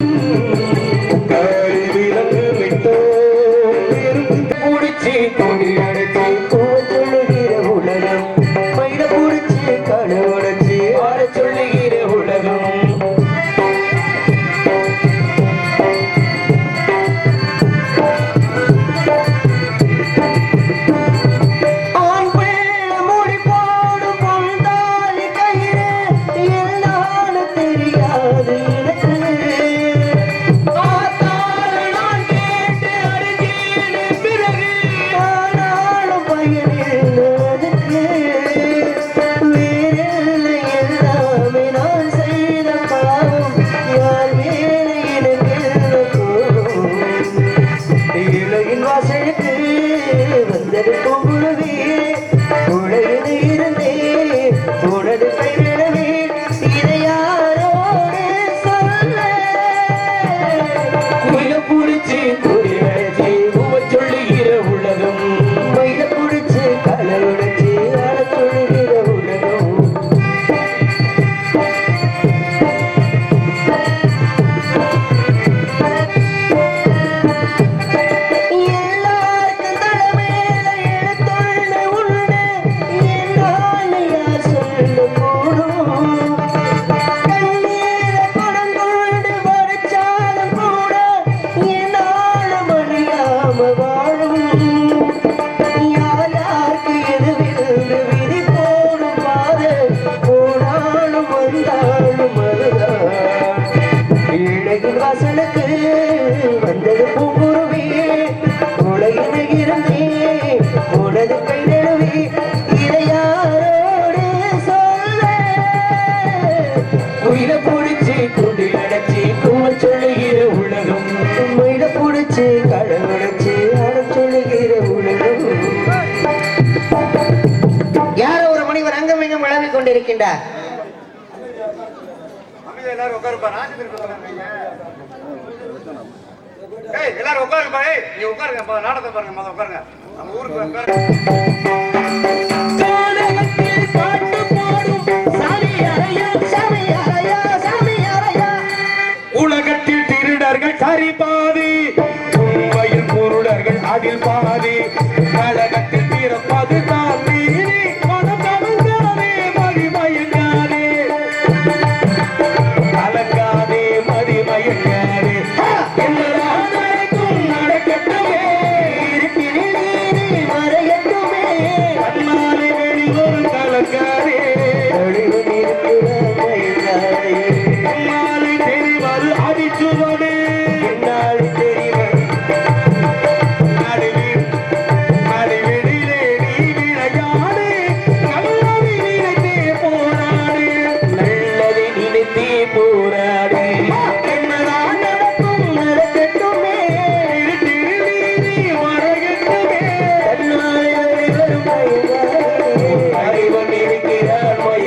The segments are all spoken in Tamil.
Música பிடிச்சி கழவடைச்சி ஆட சொல்லுகிற உலகம். யாரோ ஒரு முனிவர் அங்கும் இங்கும் விளம்பிக் கொண்டிருக்கின்றார் எல்லாரும் உட்காருங்க நீ உட்காருங்க பா, நாடகத்தை பாருங்க உட்காருங்க. நம்ம ஊருக்கு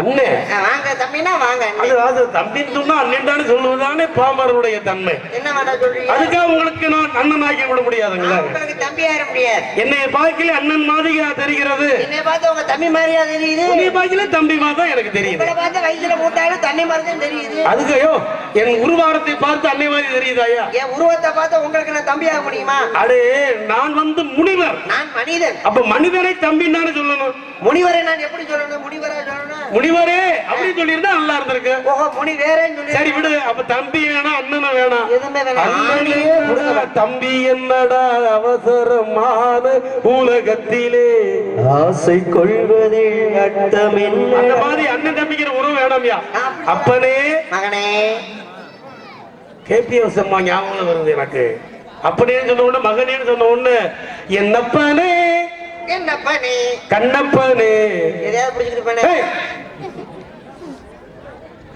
வாங்கண்ணே வாங்க தம்பினா வாங்க. அது அது தம்பின்னு சொன்னா அண்ணன் சொல்லுவதுதானே பாமரனுடைய தன்மை. என்ன சொல்றீங்க? அதுக்காக உங்களுக்கு நான் அண்ணன் ஆக்கி விட முடியாதுங்களா. உங்களுக்கு தம்பி ஆயிட முடியாது? என்னை பார்க்கல அண்ணன் மாதிரியா தெரிகிறது? என்னை பார்த்து உங்க தம்பி மாதிரியா தெரியுது? உன்னை பார்க்கல தம்பி மாதிரி தான் எனக்கு தெரியுது. உங்களை பார்த்து போட்டாலும் தண்ணி மாதிரி தான் தெரியுது. அதுக்கு ஐயோ என் உருவாரத்தை பார்த்து அன்னை மாதிரி தெரியுது ஐயா? என் உருவத்தை பார்த்து உங்களுக்கு நான் தம்பி ஆக முடியுமா? அடே நான் வந்து முனிவர். நான் மனிதன். அப்ப மனிதனை தம்பின்னு தானே சொல்லணும். முனிவரை நான் எப்படி சொல்லணும்? முனிவரா சொல்லணும்? முனிவரே அப்படின்னு சொல்லியிருந்தா நல்லா இருந்திருக்கு. ஓஹோ முனி வேறேன்னு சொல்லி சரி விடு அப்ப தம்பி வேணாம் அண்ணனும் வேணாம் எதுவுமே வேணாம். தம்பி என்னடா அவசரமான உலகத்திலே ஆசை கொள்வதே அர்த்தம் அந்த மாதிரி அண்ணன் தம்பிக்கிற உறவு வேணாம்யா. அப்பனே. மகனே. கேபிஎஸ் அம்மா ஞாபகம் வருது எனக்கு. அப்படியே சொன்ன உடனே மகனேன்னு சொன்ன உடனே என்னப்பனே? என்னப்பா நீ கண்ணப்பனே. எதையாவது பிடிச்சிட்டு!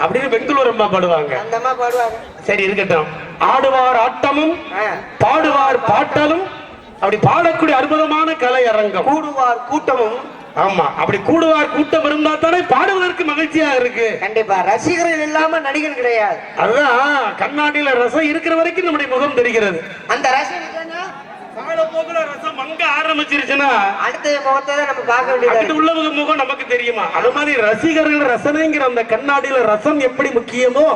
அப்படின்னு பெங்களூர் அம்மா பாடுவாங்க. அந்த அம்மா பாடுவாங்க. சரி இருக்கட்டும். ஆடுவார் ஆட்டமும். பாடுவார் பாட்டலும் அப்படி பாடக்கூடிய அற்புதமான கலை அரங்கம். கூடுவார் கூட்டமும். ஆமா அப்படி கூடுவார் கூட்டம் இருந்தா தானே பாடுவதற்கு மகிழ்ச்சியா இருக்கு. கண்டிப்பா ரசிகர்கள் இல்லாம நடிகன் கிடையாது. அதுதான் கண்ணாடியில ரசம் இருக்கிற வரைக்கும் நம்முடைய முகம் தெரிகிறது. அந்த ரசிகன் காலப்போக்குல ரசம் மங்க ஆரம்பிச்சிருச்சுன்னா அடுத்த முகத்தை தான் நம்ம பார்க்க வேண்டியதா அங்கிட்டு உள்ளவங்க முகம் நமக்கு தெரியுமா? அது மாதிரி ரசிகர்கள் ரசனைங்கிற அந்த கண்ணாடியில ரசம் எப்படி முக்கியமோ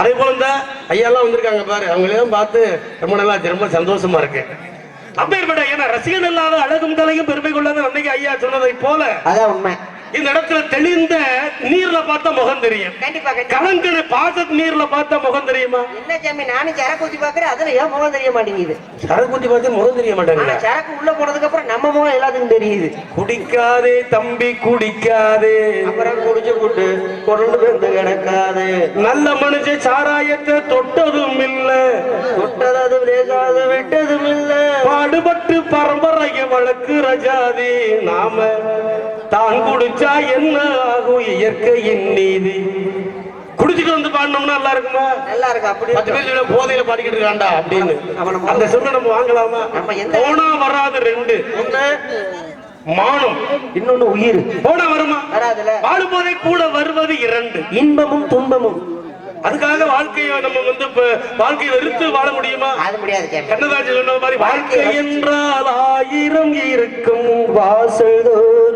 அதே போல இந்த ஐயாலாம் வந்திருக்காங்க பாரு அவங்களையும் பார்த்து ரொம்ப நல்லா ரொம்ப சந்தோஷமா இருக்கு. அப்பேற்பட்ட ஏன்னா ரசிகன் இல்லாத அழகும் தலையும் பெருமை கொள்ளாத அன்னைக்கு ஐயா சொன்னதை போல அதான் உண்மை. இந்த இடத்துல தெளிந்த நீர்ல பார்த்தா முகம் தெரியும். கலங்கன பாச நீர்ல பார்த்தா முகம் தெரியுமா? என்ன சாமி நானும் சரக்கு ஊத்தி பாக்குறேன் அதுல ஏன் முகம் தெரிய மாட்டேங்குது? சரக்குத்தி பார்த்து முகம் தெரிய ஆனா மாட்டாங்க சரக்கு உள்ள போனதுக்கு அப்புறம் நம்ம முகம் எல்லாத்துக்கும் தெரியுது. குடிக்காதே தம்பி குடிக்காதே. அப்புறம் குடிச்சு புட்டு கொண்டு வந்து கிடக்காது. நல்ல மனுஷ சாராயத்தை தொட்டதும் இல்ல. தொட்டது லேசாது விட்டதும் இல்ல. பாடுபட்டு பரம்பரைய வழக்கு ரஜாதி நாம. தான் குடிச்சா என்ன ஆகும்? இயற்கையின் நீதி. குடிச்சிட்டு வந்து பாடினோம்னா நல்லா இருக்குமா? நல்லா இருக்கு அப்படி பத்து. பேர் சொல்ல போதையில பாடிக்கிட்டு இருக்காண்டா அப்படின்னு. அந்த சொல்ல நம்ம வாங்கலாமா? போனா வராது ரெண்டு. ஒண்ணு. மானம். இன்னொன்னு உயிர். போனா வருமா? வராதுல. வாழும்போதே கூட வருவது இரண்டு. இன்பமும் துன்பமும். அதுக்காக வாழ்க்கையை நம்ம வந்து வாழ்க்கையை வெறுத்து வாழ முடியுமா? அது முடியாது சாமி கண்ணதாசி சொன்ன மாதிரி வாழ்க்கை என்றால் ஆயிரம் இருக்கும். வாசல்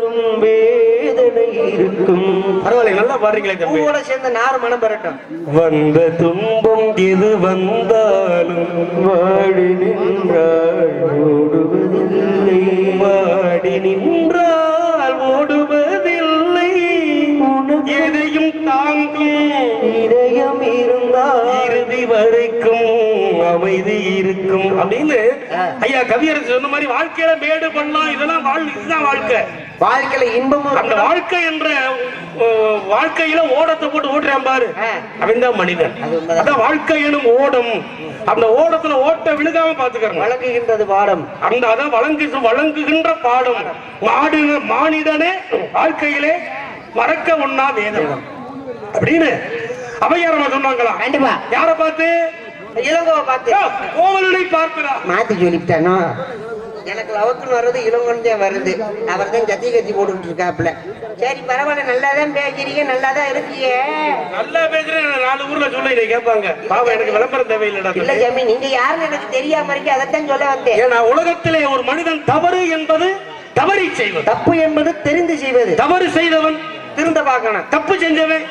தோறும் வேதனை இருக்கும். பரவாயில்ல நல்லா பாடுறீங்களே தம்பி. சேர்ந்து நாறு மனம் பெறட்டும் வந்த துன்பம் எது வந்தாலும் வாடி நின்றாள் ஓடுவதில்லை. வாடி நின்றால் ஓடுவதில்லை. எதையும் தாங்கும் இதயம் இருந்தால் இறுதி வரைக்கும் அமைதி இருக்கும். அப்படின்னு ஐயா கவியரசு சொன்ன மாதிரி வாழ்க்கையில மேடு பண்ணலாம். இதெல்லாம் வாழ் இதுதான் வாழ்க்கை. வாழ்க்கையில இன்பமும் அந்த வாழ்க்கை என்ற வாழ்க்கையில ஓடத்தை போட்டு ஓட்டுறான் பாரு. அவன் தான் மனிதன். அதான் வாழ்க்கை எனும் ஓடம் அந்த ஓடத்துல ஓட்ட விழுகாம பாத்துக்கிறோம் வழங்குகின்றது பாடம். அந்த அதான் வழங்கு வழங்குகின்ற பாடம். மாடு மானிடனே வாழ்க்கையிலே மறக்க ஒண்ணா வேதம். அப்படின்னு அவையாரமா சொன்னாங்களாம் கண்டிப்பா யார பார்த்து? இளங்கோவை பார்த்து. கோவலனை பார்க்கிறா மாத்தி சொல்லிவிட்டானோ? எனக்கு லவக்குன்னு வர்றது இளங்கோன்னு தான் வருது. அவர் தான் கத்தி கத்தி போட்டுட்டு இருக்காப்புல. சரி பரவாயில்ல நல்லா தான் பேசுறீங்க நல்லா தான் இருக்கீங்க நல்லா பேசுறேன் நாலு ஊர்ல சொல்ல இதை கேட்பாங்க. பாவம் எனக்கு விளம்பரம் இல்ல தேவையில்லைடா சாமி நீங்க யாருன்னு எனக்கு தெரியாம இருக்கு அதைத்தான் சொல்ல வந்தேன். ஏன்னா உலகத்திலே ஒரு மனிதன் தவறு என்பது தவறி செய்வது. தப்பு என்பது தெரிந்து செய்வது. தவறு செய்தவன் திருந்த பார்க்கணும் தப்பு செஞ்சவன்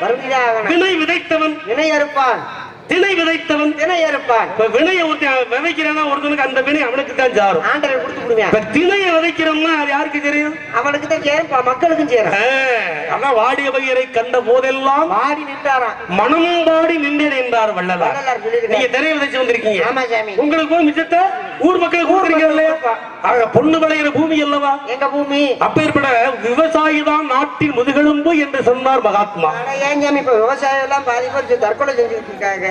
வினை விதைத்தவன் வினை அறுப்பான். திணை விதைத்தவன் தினை அறுப்பான் இப்ப வினையை ஒருத்தன் விதைக்கிறானா ஒருத்தனுக்கு அந்த வினை அவனுக்கு தான் சாரும். ஆண்டரை கொடுத்து விடுவேன். இப்ப திணையை விதைக்கிறோம்னா அது யாருக்கு தெரியும்? அவனுக்கு தான் சேரும் ப- மக்களுக்கும் சேரும் ஆ, அதான் வாடிய பயிரை கண்ட போதெல்லாம் பாடி நின்றாராம் மனம் வாடி நின்றேன் என்றார் வள்ளலார். நீங்க திரையை விதைச்சு வந்திருக்கீங்க. ஆமா சாமி. உங்களுக்கு மிச்சத்தை? ஊர் மக்களுக்கு ஊர் இல்லையா? ஆக பொண்ணு விளையிற பூமி அல்லவா? எங்க பூமி? அப்பேற்பட விவசாயி தான் நாட்டின் முதுகெலும்பு என்று சொன்னார் மகாத்மா. ஏன் சாமி இப்ப விவசாயம் எல்லாம் பாதி பேர் செ- தற்கொலை செஞ்சுட்டு இருக்காங்க.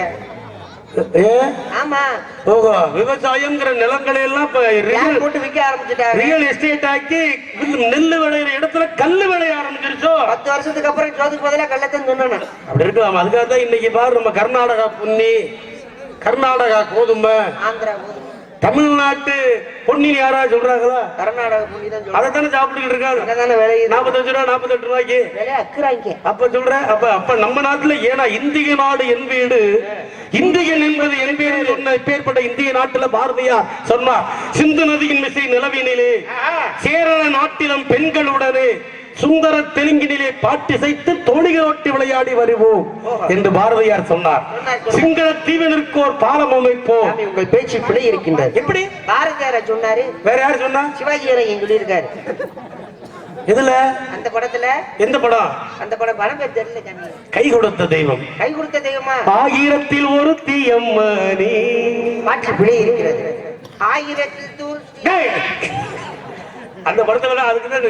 ஏ? ஆமா. ஓஹோ விவசாயம்ங்கிற நிலங்களை எல்லாம் ரியல் போட்டு விற்க ஆரம்பிச்சுட்டாங்க? ரியல் எஸ்டேட் ஆக்கி நெல் விளையிற இடத்துல கல்லு விளைய ஆரம்பிச்சிருச்சோ? பத்து வருஷத்துக்கு அப்புறம் சோதுக்கு பதிலா கள்ளத்தான் சொன்னேன் அப்படி இருக்கலாம். அதுக்காக தான் இன்னைக்கு பாரு நம்ம கர்நாடகா புன்னி கர்நாடகா கோதுமை ஆந்திரா கோதுமை, தமிழ்நாட்டு பொன்னின்னு யாராவது சொல்றாங்களா? கர்நாடக தான் சொல்றேன் அதைத்தானே சாப்பிட்டுக்கிட்டு இருக்காங்க அங்கதானே விளையுது நாற்பத்தஞ்சு ரூபா நாற்பத்தெட்டு ரூபாய்க்கு. அக்குறாங்க அப்ப சொல்ற அப்ப அப்ப நம்ம நாட்டுல ஏன்னா இந்திய நாடு என் வீடு. இந்தியன் என்பது என் பேரு சொன்ன பேர்பட்ட இந்திய நாட்டுல பாரதியார் சொன்னார் சிந்து நதியின் மிசை நிலவினிலே. சேரள நாட்டிலம் பெண்களுடனே சுந்தர தெலுங்கினிலே பாட்டிசைத்து தோணிகளோட்டி விளையாடி வருவோம் என்று பாரதியார் சொன்னார். சிங்கள தீவினிற்கோர் பாலம் அமைப்போம். உங்கள் பேச்சு பிழை இருக்கின்றது எப்படி? பாரதியார சொன்னாரு? வேற யார் சொன்னா? சிவாஜி இறையன் சொல்லியிருக்காரு. எதுல? அந்த படத்துல? எந்த படம்? அந்த படம் படம் பேர் தெரியல கை கொடுத்த தெய்வம். கை கொடுத்த தெய்வமா? ஆயிரத்தில் ஒரு தீயம்மணி பாட்டு பிழை இருக்கிறது. ஆயிரத்தில் தூள். அந்த படத்துல தான் அதுக்கு தான்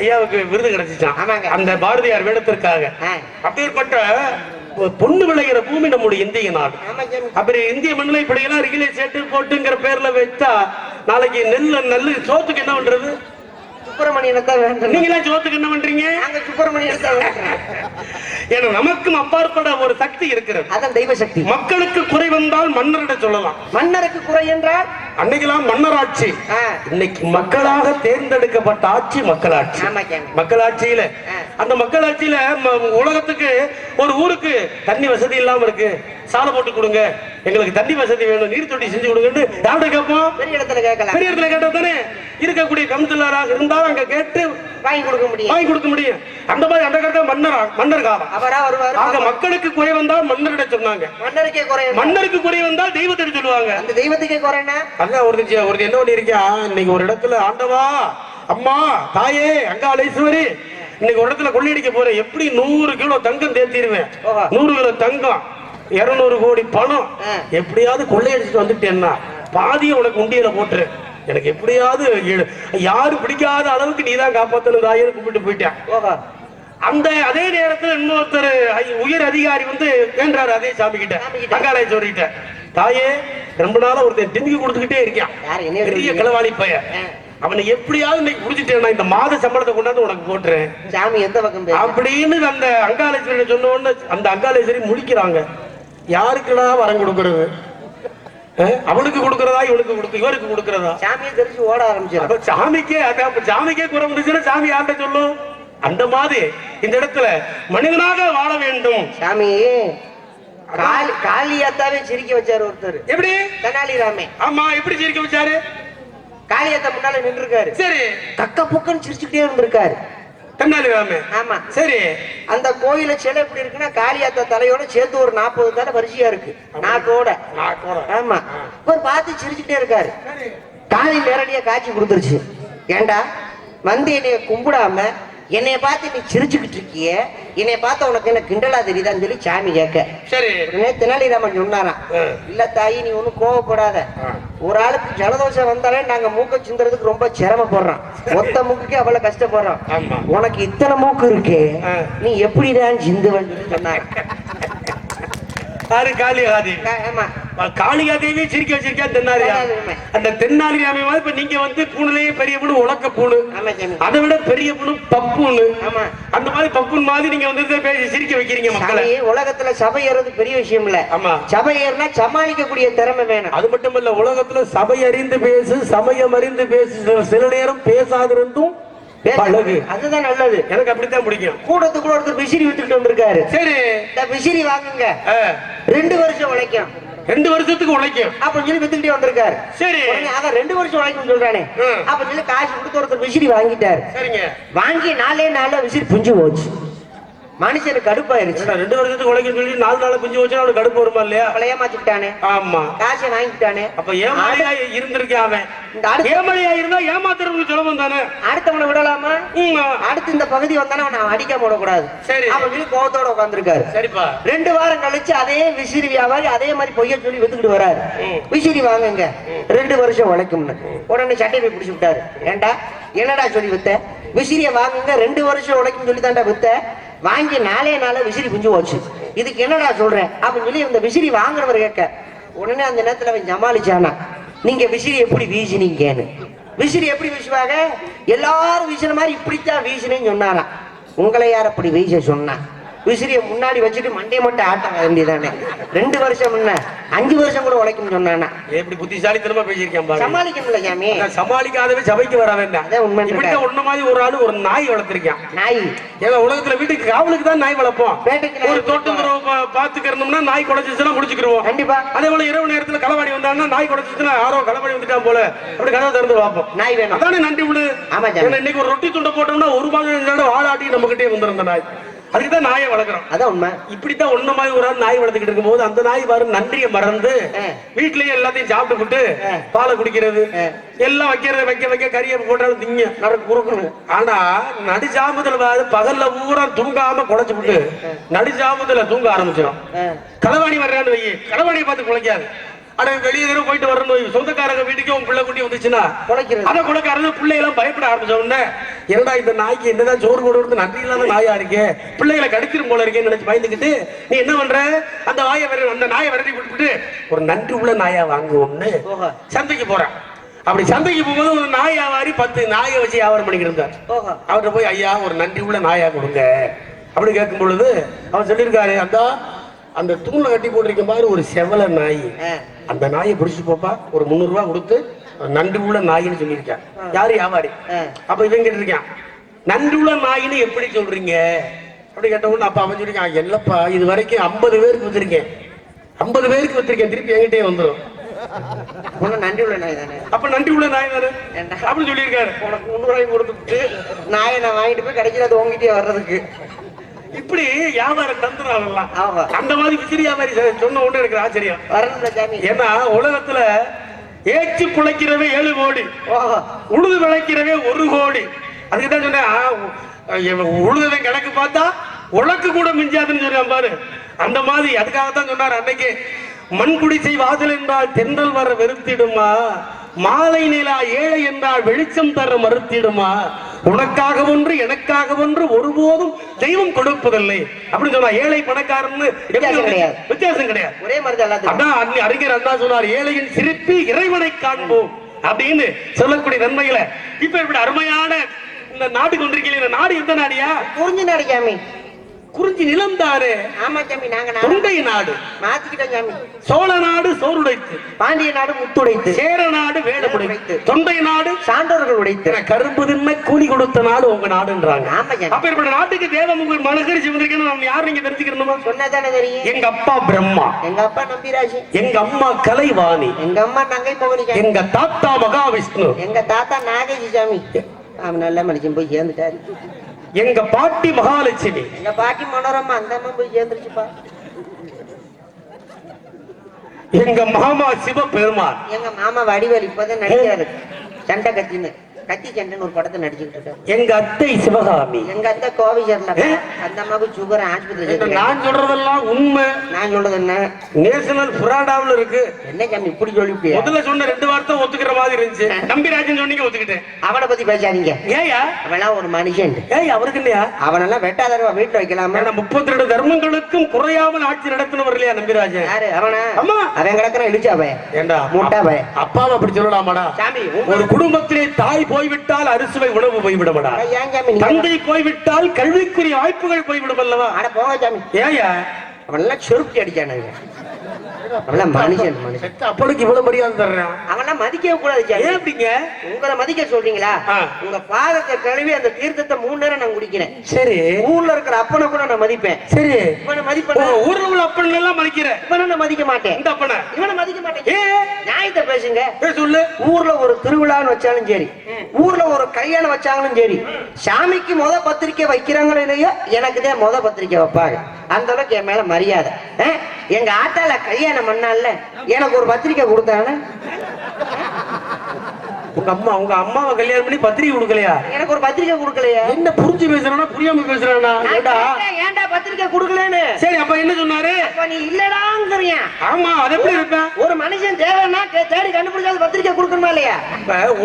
ஐயாவுக்கு விருது கிடைச்சிச்சான். அந்த பாரதியார் வேடத்திற்காக. ஒரு பொண்ணு விளைகிற பூமி நம்முடைய இந்திய நாடு. அப்படி இந்திய மண்ணில் இப்படியெல்லாம் ரிகிலே சேட்டு போட்டுங்கிற பேர்ல வச்சா நாளைக்கு நெல் நெல் சோத்துக்கு என்ன பண்றது? சுப்பிரமணியனை தான் வேண்டும். சோத்துக்கு என்ன பண்றீங்க? நாங்க சுப்பிரமணியனை தான் ஏன்னா நமக்கும் அப்பாற்பட ஒரு சக்தி இருக்கிறது. அதான் தெய்வ சக்தி. மக்களுக்கு குறை வந்தால் மன்னரிடம் சொல்லலாம். மன்னருக்கு குறை என்றால் அன்னைக்கெல்லாம் மன்னராட்சி. இன்னைக்கு மக்களாக தேர்ந்தெடுக்கப்பட்ட ஆட்சி மக்களாட்சி. மக்களாட்சியில. அந்த மக்களாட்சியில உலகத்துக்கு ஒரு ஊருக்கு தண்ணி வசதி இல்லாம இருக்கு. சாலை போட்டு கொடுங்க. எங்களுக்கு தண்ணி வசதி வேணும். நீர் தொட்டி செஞ்சு கொடுங்கன்னு யார்கிட்ட கேட்போம்? பெரிய இடத்துல கேட்கலாம். பெரிய இடத்துல கேட்டா தானே? இருக்கக்கூடிய கவுன்சிலராக இருந்தாலும் அங்க கேட்டு வாங்கி கொடுக்க முடியும். வாங்கி கொடுக்க முடியும். அந்த மாதிரி அந்த காலத்துல மன்னர் மன்னர் காலம் அவரா வருவாரு? ஆக மக்களுக்கு குறை வந்தால் மன்னரிட சொன்னாங்க. மன்னருக்கே குறை மன்னருக்கு குறை வந்தால் தெய்வத்திட சொல்லுவாங்க. அந்த தெய்வத்துக்கே குறைனா அதான் ஒரு ஒரு என்ன பண்ணி இருக்கான் இன்னைக்கு ஒரு இடத்துல ஆண்டவா அம்மா தாயே அங்காளேஸ்வரி இன்னைக்கு ஒரு இடத்துல கொள்ளையடிக்க போறேன். எப்படி நூறு கிலோ தங்கம் தேத்திடுவேன். நூறு கிலோ தங்கம் இருநூறு கோடி பணம். எப்படியாவது கொள்ளையடிச்சிட்டு வந்துட்டேன்னா பாதியை உனக்கு உண்டியல போட்டுரு. எனக்கு எப்படியாவது யாரும் பிடிக்காத அளவுக்கு நீ தான் காப்பாத்தணும் தாயன்னு கூப்பிட்டு போயிட்டேன். அந்த அதே நேரத்துல இன்னொருத்தர் உயர் அதிகாரி வந்து வேண்டாரு அதே சாமி கிட்ட. அங்காளை சொல்லிட்ட தாயே ரொம்ப நாளா ஒருத்தன் டிமிக்கி கொடுத்துக்கிட்டே இருக்கான் பெரிய? களவாளி பையன். அவனை எப்படியாவது இன்னைக்கு புடிச்சிட்டேன் இந்த மாத சம்பளத்தை கொண்டாந்து உனக்கு போட்டுறேன். சாமி எந்த பக்கம் அப்படின்னு அந்த அங்காளேஸ்வரி சொன்ன உடனே அந்த அங்காளேஸ்வரி முடிக்கிறாங்க யாருக்குடா வரம் கொடுக்கறது? அவனுக்கு கொடுக்கறதா இவனுக்கு கொடுக்க இவருக்கு கொடுக்கறதா? சாமியை தெரிஞ்சு ஓட ஆரம்பிச்சிடும் அப்ப சாமிக்கே சாமிக்கே குறை வந்துச்சுன்னா சாமி யார்கிட்ட சொல்லும்? அந்த மாதிரி இந்த இடத்துல மனிதனாக வாழ வேண்டும். சாமி காளியாத்தாவே சிரிக்க வச்சாரு ஒருத்தர். எப்படி? தெனாலிராமே. ஆமா எப்படி சிரிக்க வச்சாரு? காளியாத்தா முன்னால நின்று இருக்காரு சரி. கக்க புக்கன்னு சிரிச்சுக்கிட்டே இருந்திருக்காரு. தென்னாலிராமே ஆமா. சரி. அந்த கோயில சிலை எப்படி இருக்குன்னா காளியாத்தா தலையோட சேர்த்து ஒரு நாற்பது தலை வரிசையா இருக்கு. நாக்கோட. போறேன். ஆமா. இவர் பார்த்து சிரிச்சுக்கிட்டே இருக்காரு. காளி நேரடியா காட்சி கொடுத்துருச்சு. ஏண்டா? வந்து என்னைய கும்பிடாம என்னைய பார்த்து நீ சிரிச்சுக்கிட்டு இருக்கிய என்னைய பார்த்து உனக்கு என்ன கிண்டலா தெரியுதான்னு சொல்லி சாமி கேட்க சரி உடனே தெனாலிராமன் சொன்னாராம். இல்ல தாயி நீ ஒண்ணும் கோவப்படாத. ஒரு ஆளுக்கு ஜலதோஷம் வந்தாலே நாங்க மூக்க சிந்துறதுக்கு ரொம்ப சிரமப்படுறோம் மொத்த மூக்குக்கே அவ்வளவு கஷ்டப்படுறோம். உனக்கு இத்தனை மூக்கு இருக்கு. நீ எப்படிதான் சொல்லி சொன்னாங்க யாரு காளிகாதி கா- ஆமா. காளிகா தேவி சிரிக்க வச்சிருக்கா தென்னாலியா. அந்த தென்னாலிராமை மாதிரி இப்ப நீங்க வந்து பூணுலயே பெரிய பூணு உலக்க பூணு. அதை விட பெரிய பூணு பப்புன்னு ஆமா. அந்த மாதிரி பப்புன் மாதிரி நீங்க வந்து பேசி சிரிக்க வைக்கிறீங்க மக்களை. உலகத்துல சபை ஏறது பெரிய விஷயம் இல்ல. ஆமா. சபை ஏறினா சமாளிக்கக்கூடிய திறமை வேணும். அது மட்டுமல்ல உலகத்துல சபை அறிந்து பேசு சமயம் அறிந்து பேசு. சில- சில நேரம் பேசாதிருந்தும் பழகு. அதுதான் நல்லது. எனக்கு அப்படித்தான் பிடிக்கும். கூட்டத்துக்குள்ள ஒருத்தர் விசிறி வித்துட்டு வந்திருக்காரு. சரி. இந்த விசிறி வாங்குங்க. ரெண்டு வருஷம் உழைக்கும். ரெண்டு வருஷத்துக்கு உழைக்கும். அப்படின்னு சொல்லி வித்துக்கிட்டே வந்திருக்காரு. சரி. அவன் ரெண்டு வருஷம் உழைக்கும் சொல்றானே. அப்ப சொல்லி காசு கொடுத்து ஒருத்தர் விசிறி வாங்கிட்டாரு. சரிங்க. வாங்கி நாலே நாள்ல விசிறி புஞ்சு போச்சு. மனுஷனுக்கு கடுப்பாயிருச்சு. ரெண்டு வருஷத்துக்கு உழைக்கும் சொல்லி நாலு நாள் குஞ்சு வச்சா அவனுக்கு கடுப்பு வருமா இல்லையா? அவளை ஏமாத்திட்டானே ஆமா. காசை வாங்கிட்டானே அப்ப ஏமாளியா இருந்திருக்கேன் அவன்? ஏமாளியா இருந்தா ஏமாத்துறதுக்கு சுலபம் தானே? அடுத்தவனை விடலாமா. அடுத்து இந்த பகுதி வந்தானே அவனை அடிக்க போடக்கூடாது சரி. அவன் சொல்லி கோவத்தோட உட்காந்துருக்காரு சரிப்பா. ரெண்டு வாரம் கழிச்சு அதே விசிறி வியாபாரி அதே மாதிரி பொய்ய சொல்லி வித்துக்கிட்டு வராரு. விசிறி வாங்குங்க. ரெண்டு வருஷம் உழைக்கும்னு. உடனே சட்டை போய் பிடிச்சு விட்டாரு. ஏண்டா? என்னடா சொல்லி வித்த? விசிறிய வாங்குங்க ரெண்டு வருஷம் உழைக்கும் சொல்லி தாண்டா வித்த? வாங்கி நாளே நாள விசிறி குஞ்சு போச்சு. இதுக்கு என்னடா சொல்றேன் அப்படின்னு சொல்லி இந்த விசிறி வாங்குறவர் கேட்க உடனே அந்த நேரத்துல அவன் ஜமாளிச்சானா நீங்க விசிறி எப்படி வீசினீங்கன்னு. விசிறி எப்படி வீசுவாங்க? எல்லாரும் வீசின மாதிரி இப்படித்தான் வீசினேன்னு சொன்னாராம். உங்களை யார் அப்படி வீச சொன்னா? விசிறிய முன்னாடி வச்சுட்டு மண்டைய மட்டும் ஆட்ட வேண்டியதானே? ரெண்டு வருஷம் முன்ன அஞ்சு வருஷம் கூட உழைக்கும் சொன்னானா? எப்படி புத்திசாலித்தனமா பேசியிருக்கேன் பாருங்க சமாளிக்கணும்ல சாமி. சமாளிக்காதவே சபைக்கு வர வேண்டாம் அதான் உண்மை உன்ன மாதிரி ஒரு ஆளு ஒரு நாய் வளர்த்திருக்கான். நாய். ஏன்னா உலகத்துல வீட்டுக்கு காவலுக்கு தான் நாய் வளர்ப்போம். ஒரு தோட்டம் பாத்துக்கிறோம்னா நாய் குடைச்சிச்சுன்னா முடிச்சுக்கிருவோம் கண்டிப்பா. அதே போல இரவு நேரத்துல களவாடி வந்தான்னா நாய் குடைச்சிச்சுன்னா யாரோ களவாடி வந்துட்டான் போல. அப்படி கதவை திறந்து பார்ப்போம். நாய் வேணும். அதானே நன்றி விடு. ஆமா இன்னைக்கு ஒரு ரொட்டி துண்டை போட்டோம்னா ஒரு மாதிரி வாழாட்டி நம்ம கிட்டே வந்துடும் நாய். அதுக்கு தான் நாயை வளர்க்குறோம். அதான் உண்மை. இப்படித்தான் ஒண்ணு மாதிரி ஒரு ஆள் நாய் வளர்த்துக்கிட்டு இருக்கும்போது அந்த நாய் பாரு நன்றியை மறந்து. வீட்லயே எல்லாத்தையும் சாப்பிட்டு விட்டு. பாலை குடிக்கிறது. எல்லாம் வைக்கிறது வைக்க வைக்க கறியை போட்டாலும் திங்க நடக்கு குறுக்கணும் ஆனா நடுஜாமத்துல பாரு பகல்ல பூரா தூங்காம குழைச்சு விட்டு நடுஜாமத்துல தூங்க ஆரம்பிச்சிடும் களவாணி வர்றான்னு வை களவாணியை பார்த்து குலைக்காது. அட வெளியே தடவை போயிட்டு வரணும். சொந்தக்காரங்க வீட்டுக்கு உன் பிள்ளை குட்டி வந்துச்சுன்னா. அத குலைக்காரங்க பிள்ளைகளும் பயப்பட ஆரம்பிச்ச உடனே என்னடா இந்த நாய்க்கு என்னதான் சோறு போடுறது? நன்றி இல்லாத நாயா இருக்கே. பிள்ளைகளை கடிச்சிரும் போல இருக்கேன்னு நினைச்சு பயந்துக்கிட்டு நீ என்ன பண்ற? அந்த வாயை விர அந்த நாயை விரட்டி விட்டுட்டு ஒரு நன்றி உள்ள நாயா வாங்குவோம்னு சந்தைக்கு போறான். அப்படி சந்தைக்கு போகும்போது ஒரு நாய் வியாபாரி பத்து நாயை வச்சு வியாபாரம் பண்ணிக்கிட்டு இருந்தார். அவர்கிட்ட போய் ஐயா ஒரு நன்றி உள்ள நாயா கொடுங்க. அப்படி கேட்கும் பொழுது அவர் சொல்லியிருக்காரு அந்த அந்த தூண்ல கட்டி போட்டிருக்க மாதிரி ஒரு செவல நாய். அந்த நாயை பிடிச்சு போப்பா ஒரு முந்நூறு ரூபாய் கொடுத்து நண்டு உள்ள நாயின்னு சொல்லியிருக்கேன். யாரு? வியாபாரி. அப்ப இவங்க இருக்கான் நண்டு உள்ள நாயின்னு எப்படி சொல்றீங்க? அப்படி கேட்ட உடனே அப்ப அவன் சொல்லிருக்கான் இல்லப்பா இது வரைக்கும் ஐம்பது பேருக்கு வித்திருக்கேன் ஐம்பது பேருக்கு வித்திருக்கேன் திருப்பி என்கிட்டயே வந்துடும் ஒன்னும் நன்றி உள்ள நாய் தானே? அப்ப நன்றி உள்ள நாய் தானே? அப்படின்னு சொல்லியிருக்காரு. உனக்கு முந்நூறுவாய் கொடுத்துட்டு நாயை நான் வாங்கிட்டு போய் அது உங்ககிட்டயே வர்றதுக்கு. இப்படி வியாபாரம் தந்துடுறாங்கலாம். அந்த மாதிரி விசிறி வியாபாரி சொன்ன உடனே எனக்கு ஆச்சரியம். ஏன்னா உலகத்துல ஏச்சு பிழைக்கிறவே ஏழு கோடி. உழுது விளைக்கிறவே ஒரு கோடி. அதுக்கு தான் சொன்னேன் உழுதுவன் கணக்கு பார்த்தா உலக்கு கூட மிஞ்சாதுன்னு சொல்றான் பாரு. அந்த மாதிரி அதுக்காக தான் சொன்னார் அன்னைக்கு மண் குடிசை வாசல் என்றால் தென்றல் வர வெறுத்திடுமா? மாலை நிலா ஏழை என்றால் வெளிச்சம் தர மறுத்திடுமா? உனக்காக ஒன்று எனக்காக ஒன்று ஒருபோதும் தெய்வம் கொடுப்பதில்லை. அப்படின்னு சொன்னா ஏழை பணக்காரன்னு வித்தியாசம் கிடையாது. வித்தியாசம் கிடையாது. ஒரே மாதிரி அதான் அறிஞர் அண்ணா சொன்னார் ஏழையின் சிரிப்பில் இறைவனை காண்போம். அப்படின்னு சொல்லக்கூடிய நன்மைகளை இப்ப இப்படி அருமையான இந்த நாடு கொண்டிருக்கீங்க நாடு எந்த நாடியா? புரிஞ்சு நாடு குறிஞ்சி நிலம் தானே ஆமா சாமி நாங்க தொண்டை நாடு. மாத்திக்கிட்டோம் சாமி. சோழ நாடு சோறுடைத்து. பாண்டிய நாடு முத்துடைத்து. சேர நாடு வேடமுடைத்து தொண்டை நாடு சான்றோர்கள் உடைத்து. கரும்பு தின்ன கூலி கொடுத்த நாடு உங்க நாடுன்றாங்க. ஆமா சாமி. அப்ப இப்படி நாட்டுக்கு தேவம் உங்க மனசரிச்சு வந்திருக்கேன்னு நம்ம யாரும் நீங்க தெரிஞ்சுக்கணுமா? சொன்னதானே தெரியும். எங்க அப்பா பிரம்மா. எங்க அப்பா நம்பிராஜ். எங்க அம்மா கலைவாணி. எங்க அம்மா நங்கை பவனி எங்க தாத்தா மகாவிஷ்ணு. எங்க தாத்தா நாகேஜி சாமி. அவன் நல்ல மனுஷன் போய் சேர்ந்துட்டாரு. எங்க பாட்டி மகாலட்சுமி. எங்க பாட்டி மனோரமா அந்த அம்மா போய் சேர்ந்துருச்சுப்பா எங்க மாமா சிவபெருமான். எங்க மாமா வடிவேல் இப்பதான் நடிக்கிறாரு சண்டை கத்தின்னு கத்தி சண்டைன்னு ஒரு படத்தை நடிச்சுக்கிட்டு இருக்காரு. எங்க அத்தை சிவகாமி. எங்க அத்தை கோவை சேரல அந்த அம்மாவுக்கு சுகர் ஆஸ்பத்திரி. நான் சொல்றதெல்லாம் உண்மை. நான் சொல்றது என்ன? நேஷனல் புராடாவில் இருக்கு. என்ன சாமி இப்படி சொல்லிவிட்டியா முதல்ல சொன்ன ரெண்டு வார்த்தை ஒத்துக்கிற மாதிரி இருந்துச்சு. நம்பிராஜன் சொன்னீங்க ஒத்துக்கிட்டேன். அவனை பத்தி பேசாதீங்க. ஏயா அவெல்லாம் ஒரு மனுஷன். ஏய் அவருக்கு இல்லையா? அவனெல்லாம் வெட்டாதரவா வீட்டுல வைக்கலாமா? முப்பத்தி ரெண்டு தர்மங்களுக்கும் குறையாமல் ஆட்சி நடத்தினவர் இல்லையா நம்பிராஜன் யாரு? அவனா? அம்மா. அவன் கிடக்குறான் இழிச்சாவே ஏண்டா முட்டா பய அப்பாவை அப்படி சொல்லலாமாடா? சாமி ஒரு குடும்பத்திலே தாய் போய்விட்டால் அரிசுவை உணவு போய்விடுமடா. தந்தை போய்விட்டால் கல்விக்குரிய வாய்ப்புகள் போய்விடும் அல்லவா அட போங்க சாமி. ஏயா அவனெல்லாம் செருப்பி அடிச்சானுங்க அவெல்லாம் மனுஷன் மனுஷன். செத்த அப்பனுக்கு இவ்வளவு மரியாதை தர்றான். அவெல்லாம் மதிக்கவே கூடாது சாமி ஏன் அப்படிங்க? உங்களை மதிக்க சொல்றீங்களா. உங்க பாதத்தை கழுவி அந்த தீர்த்தத்தை மூணு நேரம் நான் குடிக்கிறேன். சரி. ஊர்ல இருக்கிற அப்பனை கூட நான் மதிப்பேன். சரி. இவனை ஓ, மதிப்பேன் ஊர்ல உள்ள அப்பன் எல்லாம் மதிக்கிற இவனை நான் மதிக்க மாட்டேன். இந்த அப்பனை. இவனை மதிக்க மாட்டேன். ஏ நியாயத்தை பேசுங்க. ஏ, சொல்லு. ஊர்ல ஒரு திருவிழான்னு வச்சாலும் சரி. ஊர்ல ஒரு கல்யாணம் வச்சாலும் சரி. சாமிக்கு முத பத்திரிக்கை வைக்கிறாங்களோ இல்லையோ எனக்கு தான் முத பத்திரிக்கை வைப்பாங்க அந்த அளவுக்கு என் மேல மரியாதை? எங்க ஆட்டால கல்யாணம் பண்ணால எனக்கு ஒரு பத்திரிக்கை கொடுத்தானே உங்க அம்மா உங்க அம்மாவை கல்யாணம் பண்ணி பத்திரிக்கை கொடுக்கலையா? எனக்கு ஒரு பத்திரிக்கை கொடுக்கலையா. என்ன புரிஞ்சு பேசுறானா புரியாம பேசுறானா ஏண்டா? கேட்டேன், ஏன்டா பத்திரிக்கை கொடுக்கலன்னு? சரி அப்ப என்ன சொன்னாரு? அப்ப நீ இல்லடாங்கிறியா ஆமா அது எப்படி இருப்பேன் ஒரு மனுஷன் தேவைன்னா தேடி கண்டுபிடிச்சாது பத்திரிக்கை கொடுக்கணுமா இல்லையா?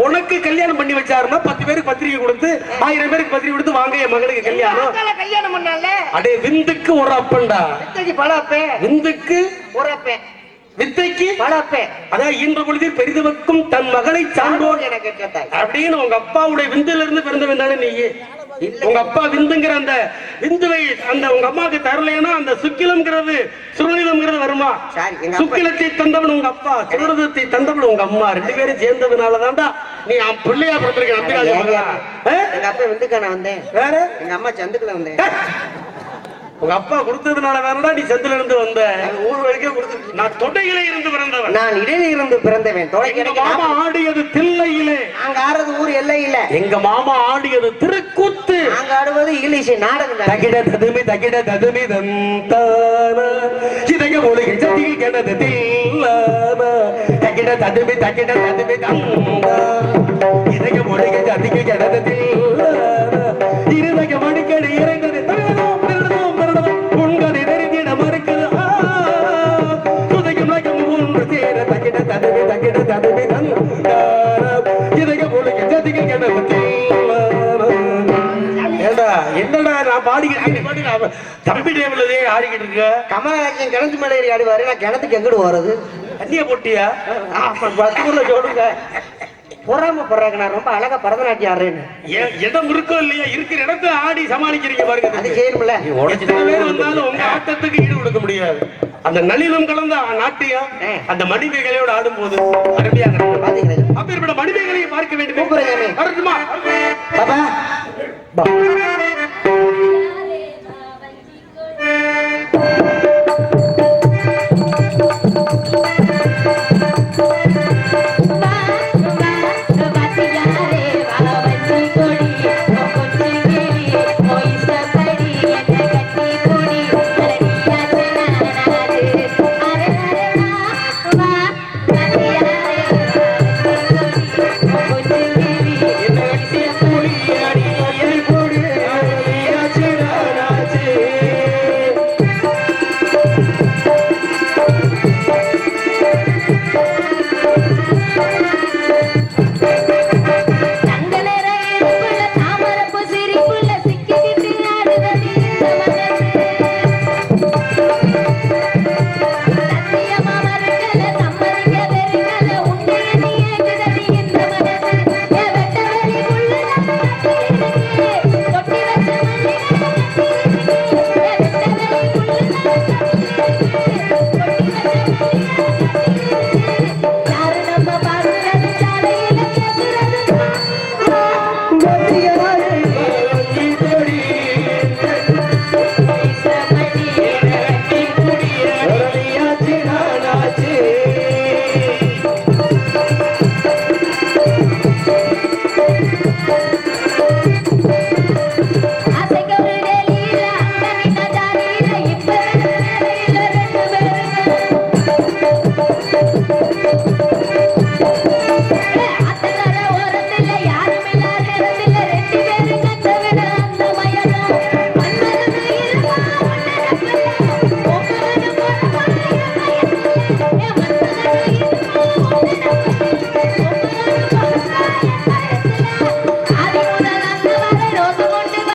உனக்கு கல்யாணம் பண்ணி வச்சாருன்னா பத்து பேருக்கு பத்திரிக்கை கொடுத்து ஆயிரம் பேருக்கு பத்திரிக்கை கொடுத்து வாங்க என் மகளுக்கு எங்க கல்யாணம் கல்யாணம் பண்ணால அடே விந்துக்கு ஒரு அப்பன்டா. பல அப்பே. விந்துக்கு? ஒரு அப்பே. வித்தைக்கு அப்பே அதான் ஈன்ற பொழுது பெரிதுவக்கும் தன் மகளை சான்றோர் எனக்கு கேட்டாய் அப்படின்னு உங்க அப்பாவுடைய விந்துல இருந்து பிறந்தவன் தானே நீ? உங்க அப்பா விந்துங்கிற அந்த விந்துவை அந்த உங்க அம்மாவுக்கு தரலைன்னா அந்த சுக்கிலம்ங்கிறது சுருளிலம்ங்கிறது வருமா? சுக்கிலத்தை தந்தவன் உங்க அப்பா சுருளிதத்தை தந்தவன் உங்க அம்மா. ரெண்டு பேரும் சேர்ந்ததுனால தான்டா நீ அவன் பிள்ளையா பிறந்திருக்க ஆ? எங்க அப்பா விந்துக்கான வந்தேன். வேற? எங்க அம்மா சந்துக்குள்ள வந்தேன். உங்க அப்பா கொடுத்ததுனால தானடா நீ செத்துல இருந்து வந்த? ஊர் வரைக்கும் கொடுத்துட்டு நான் தொட்டையிலே இருந்து பிறந்தவன். நான் இடையில இருந்து பிறந்தவன். மாமா ஆடியது தில்லையிலே. நாங்க ஆடுறது ஊர் எல்லை இல்ல எங்க மாமா ஆடியது திருக்கூத்து. நாங்க ஆடுவது இங்கிலீஷ் நாடகம். தகிட ததுமி தகிட ததுமி தந்தான இதய ஒழுகி சதிகி கிடது தில்லான தகிட ததுமி தகிட ததுமி தந்தான இதய ஒழுகி சதிகி கிடது தில்லான இருதய மணிக்கடி இறைந்தது தம்பி டேபிளே ஆடிக்கிட்டு இருக்க? கமலஹாசன் கிணத்து மேலே ஏறி ஆடுவாரு. நான் கிணத்துக்கு எங்கிட்டு போறது? தண்ணிய போட்டியா? சொல்லுங்க. பொறாம போடுறாங்க. நான் ரொம்ப அழகா பரதநாட்டியம் ஆடுறேன்னு. ஏன் இடம் இருக்கோ இல்லையா? இருக்கிற இடத்துல ஆடி சமாளிக்கிறீங்க பாருங்க அது செய்யணும்ல எத்தனை பேர் வந்தாலும் உங்க ஆட்டத்துக்கு ஈடு கொடுக்க முடியாது. அந்த நளினம் கலந்த நாட்டியம். அந்த மணிமேகலையோடு அருமையாக அப்பேற்பட்ட மணிமேகலையை பார்க்க வேண்டும்.